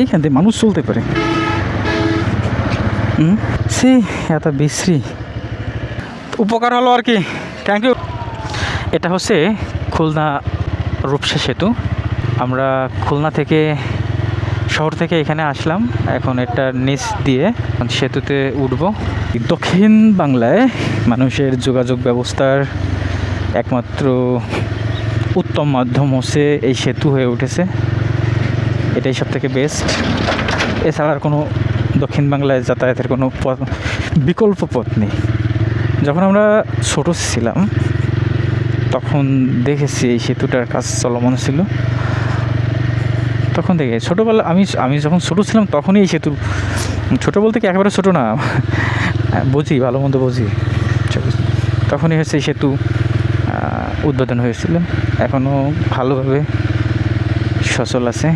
এইখান থেকে মানুষ চলতে পারে? সে এত বিশ্রী। উপকার হলো আর কি। থ্যাংক ইউ এটা হচ্ছে খুলনা রূপসা সেতু। আমরা খুলনা থেকে শহর থেকে এখানে আসলাম। এখন এটা নিচ দিয়ে সেতুতে উঠব। দক্ষিণ বাংলায় মানুষের যোগাযোগ ব্যবস্থার একমাত্র উত্তম মাধ্যম হচ্ছে এই সেতু হয়ে উঠেছে। এটাই সব থেকে বেস্ট এছাড়া আর কোনো দক্ষিণ বাংলায় যাতায়াতের কোনো পথ, বিকল্প পথ নেই। যখন আমরা ছোট ছিলাম, তখন দেখেছি এই সেতুটার কাজ চলমান ছিল। তখন থেকে ছোটোবেলা, আমি আমি যখন ছোটো ছিলাম, তখনই এই সেতু, ছোটো বলতে কি একেবারে ছোটো না বুঝি, ভালো মন্দ বুঝি। তখনই হচ্ছে এই সেতু উদ্বোধন হয়েছিল। এখনও ভালোভাবে সচল আছে।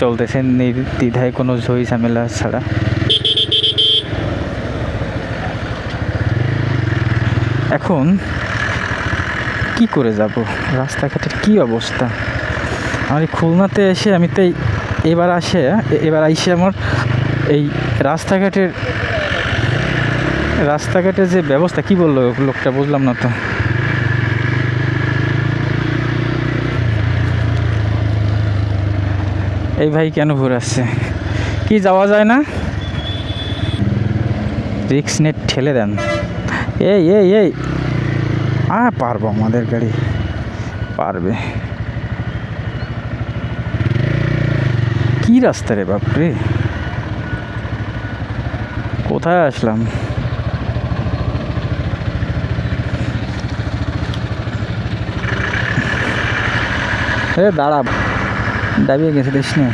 চলতেছে, নির্দ্বিধায় কোনো ঝই ঝামেলা ছাড়া। এখন কি করে যাব? রাস্তাঘাটের কি অবস্থা? আমার খুলনাতে এসে, আমি তো এবার আসে, এবার আইসে আমার এই রাস্তাঘাটের রাস্তাঘাটের যে ব্যবস্থা, কি বলল লোকটা? বুঝলাম না তো। এই ভাই কেন ঘুরে আসছে? কি যাওয়া যায় না? রিক্স নেট ঠেলে দেন। এই এই এই। আ পারব আমাদের গাড়ি। পারবে। কি রাস্তা রে বাপরে? কোথায় আসলাম? এ, দাঁড়া। দাবিয়ে গেছে দেশ নিয়ে।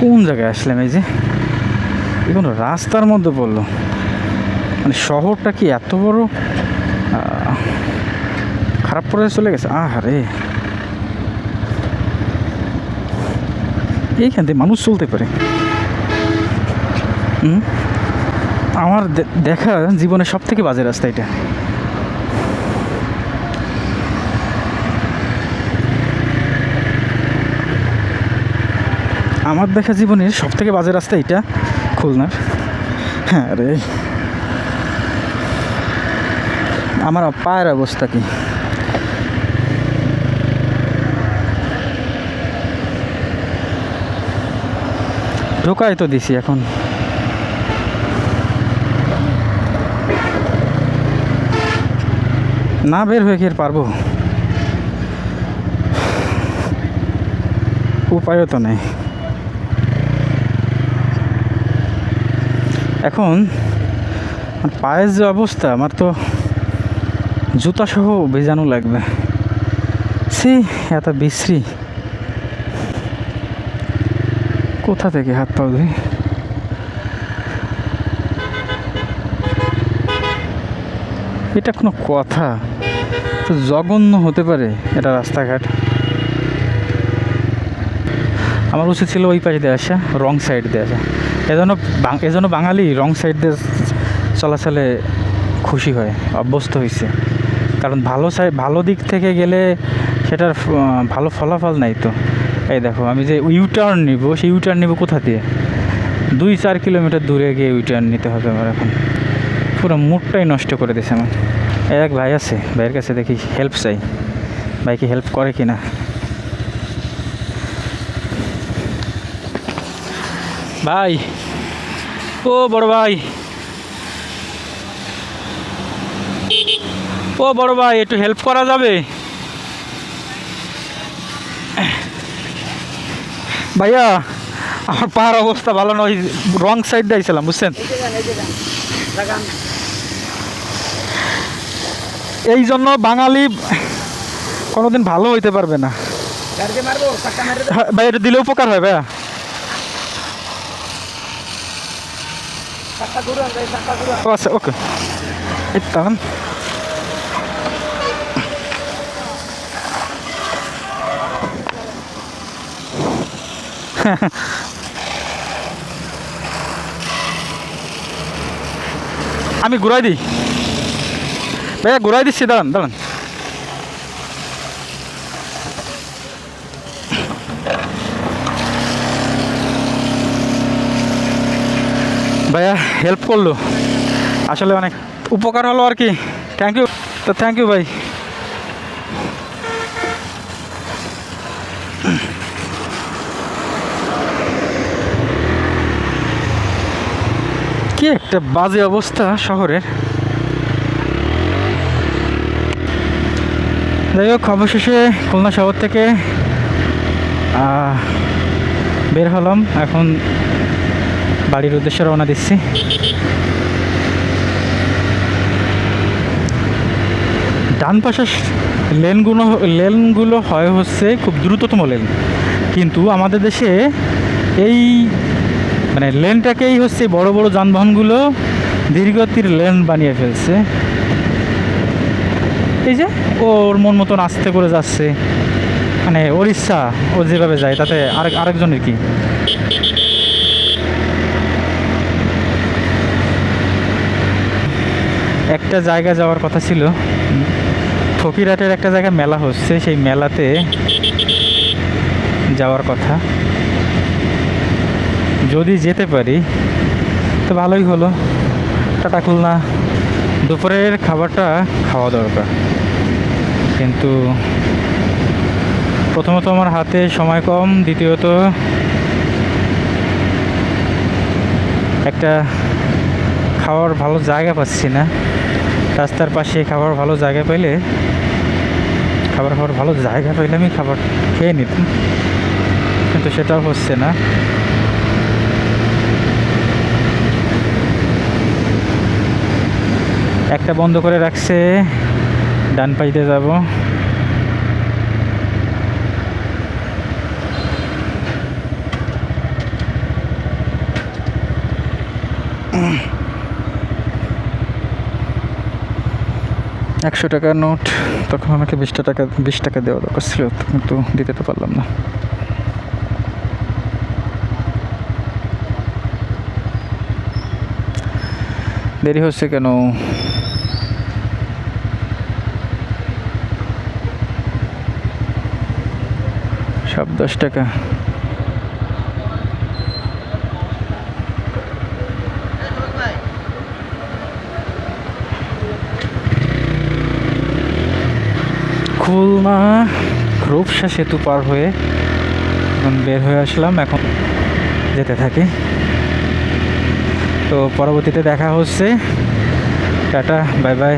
কোন জায়গায় আসলাম এই যে? এখন রাস্তার মধ্যে পড়ল। মানে শহরটা কি এত বড়? খারাপ পরে চলে গেছে? আহারে। এইখান থেকে মানুষ চলতে পারে। হুম? আমার দেখা জীবনের সব থেকে বাজে রাস্তা এটা। আমার দেখা জীবনের সব থেকে বাজে রাস্তা এটা খুলনার। হ্যাঁ রে আমার পায়ের অবস্থা কি? ঢোকাই তো দিছি এখন। না বের হয়ে কি পারব? উপায়ও তো নেই। এখন পায়ের যে অবস্থা, আমার তো জুতা সহ ভেজানো লাগবে। সে এত বিশ্রী। কোথা থেকে হাত পা ধুই? এটা কোনো কথা। তো জঘন্য হতে পারে এটা রাস্তাঘাট। আমার উচিত ছিল ওই পাশে দিয়ে আসা রং সাইড দিয়ে আসা। এজন্য এজন্য বাঙালি রং সাইড দিয়ে চলাচলে খুশি হয়, অভ্যস্ত হয়েছে। কারণ ভালো সাইড ভালো দিক থেকে গেলে সেটার ভালো ফলাফল নাই তো। এই দেখো, আমি যে ইউটার্ন নিব, সেই ইউটার্ন নিব কোথা দিয়ে? দুই চার কিলোমিটার দূরে গিয়ে ইউটার্ন নিতে হবে আমার এখন। পুরো মুডটাই নষ্ট করে দিয়েছে আমার। এক ভাই আছে, ভাইয়ের কাছে দেখি হেল্প চাই। ভাই কি হেল্প করে কি না ভাই, ও বড় ভাই। ও বড় ভাই, একটু হেল্প করা যাবে? ভাইয়া, আমার পাহাড় অবস্থা ভালো নয় রং সাইড দিয়েছিলাম বুঝছেন? এই জন্য বাঙালি কোনোদিন ভালো হইতে পারবে না। হ্যাঁ, ভাই এটা দিলে উপকার হয় ভাইয়া। আচ্ছা ওকে। আমি ঘুরাই দিই। ভাইয়া ঘুরাই দিচ্ছি, দাঁড়ান দাঁড়ান। ভাইয়া হেল্প করল। আসলে অনেক উপকার হলো আর কি। থ্যাংক ইউ তো থ্যাংক ইউ ভাই। কি একটা বাজে অবস্থা শহরের। যাই হোক, অবশেষে খুলনা শহর থেকে বের হলাম। এখন বাড়ির উদ্দেশ্যে রওনা দিচ্ছি। ডান পাশের লেনগুলো লেনগুলো হয় হচ্ছে খুব দ্রুততম লেন। কিন্তু আমাদের দেশে এই মানে লেনটাকেই হচ্ছে বড় বড় যানবাহনগুলো দীর্ঘতির লেন বানিয়ে ফেলছে। এই যে ওর মন মতন আস্তে করে যাচ্ছে মানে ওর ইচ্ছা, ও যেভাবে যায়, তাতে আরেক আরেকজনের কি? একটা জায়গা যাওয়ার কথা ছিল। ফকিরহাটের একটা জায়গায় মেলা হচ্ছে, সেই মেলাতে যাওয়ার কথা। যদি যেতে পারি, তো ভালোই হলো। টাটা, খুলনা। দুপুরের খাবারটা খাওয়া দরকার। কিন্তু প্রথমত আমার হাতে সময় কম, দ্বিতীয়ত একটা খাওয়ার ভালো জায়গা পাচ্ছি না। রাস্তার পাশে খাবার ভালো জায়গা পেলে, খাবার খাওয়ার ভালো জায়গা পেলে আমি খাবার খেয়ে নিতাম। কিন্তু সেটাও হচ্ছে না। একটা বন্ধ করে রাখছে। ডান পাইতে যাব। একশো টাকার নোট, তখন আমাকে বিশটা টাকা, বিশ টাকা দেওয়া দরকার ছিল কিন্তু দিতে তো পারলাম না। দেরি হচ্ছে কেন? সব দশ টাকা। খুলনা, রূপসা সেতু পার হয়ে এখন বের হয়ে আসলাম, এখন যেতে থাকি। তো পরবর্তীতে দেখা হচ্ছে। Tata, bye bye.